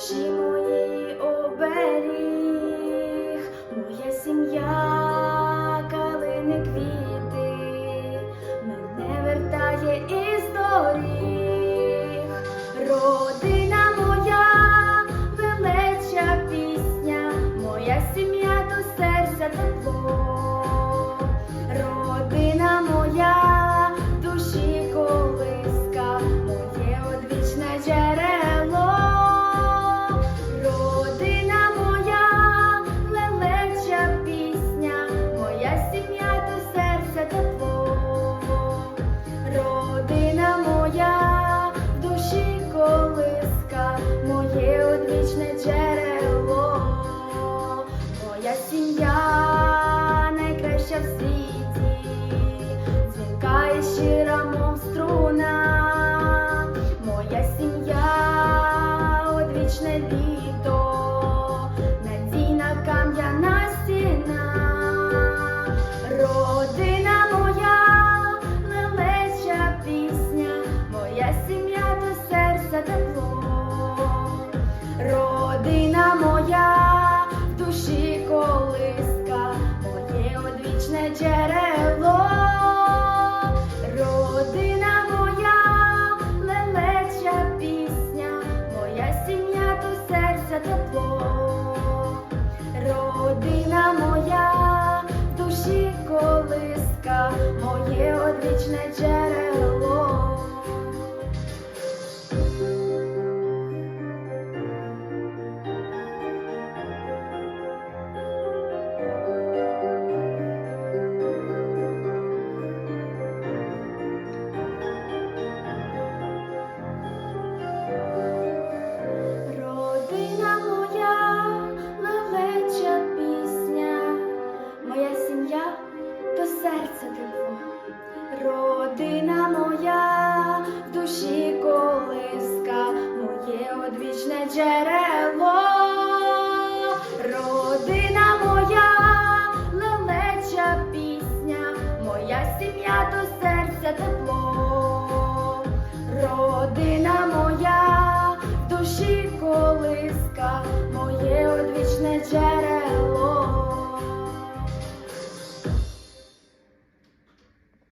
душі моєї оберіг, ну, моя сім'я, калини квіти, мене вертає із доріг, родина моя, велича пісня, моя сім'я до серця тепло. Моя, в душі колиска, моє одвічне джерело. Родина моя, лелеча пісня, моя сім'я до серця тепло. Родина моя, в душі колиска, моє одвічне джерело. Джерело. Родина моя, лелеча пісня, моя сім'я до серця тепло.